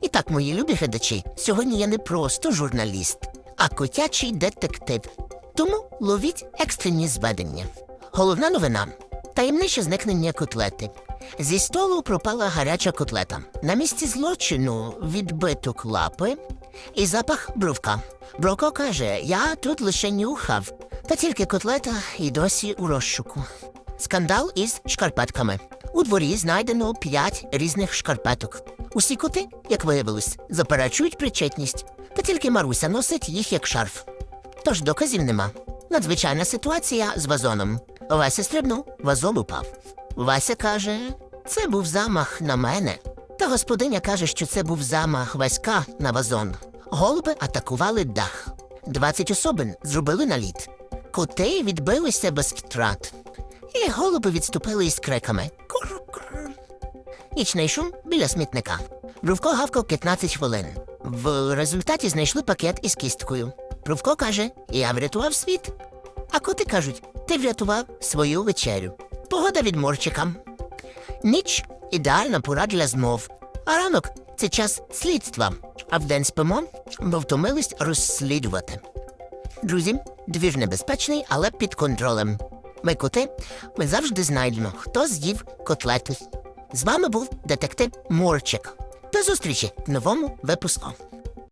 І так, мої любі глядачі, сьогодні я не просто журналіст, а котячий детектив. Тому ловіть екстрені зведення. Головна новина таємниче зникнення котлети. Зі столу пропала гаряча котлета. На місці злочину відбиток лапи і запах бровка. Бровко каже: Я тут лише нюхав, та тільки котлета і досі у розшуку. Скандал із шкарпетками. У дворі знайдено п'ять різних шкарпеток. Усі коти, як виявилось, заперечують причетність, та тільки Маруся носить їх як шарф. Тож доказів нема. Надзвичайна ситуація з вазоном. Вася стрибнув, вазон упав. Вася каже, це був замах на мене. Та господиня каже, що це був замах Васька на вазон. Голуби атакували дах. Двадцять особин зробили наліт. Коти відбилися без втрат. І голуби відступили із криками. Нічний шум біля смітника. Бровко гавкав 15 хвилин. В результаті знайшли пакет із кісткою. Бровко каже: Я врятував світ. А коти кажуть, ти врятував свою вечерю. Погода від морчика. Ніч ідеальна пора для змов. А ранок це час слідства. А вдень спимо, бо втомились розслідувати. Друзі, двір небезпечний, але під контролем. Ми коти, ми завжди знайдемо, хто з'їв котлету. З вами був детектив Мурчик. До зустрічі в новому випуску.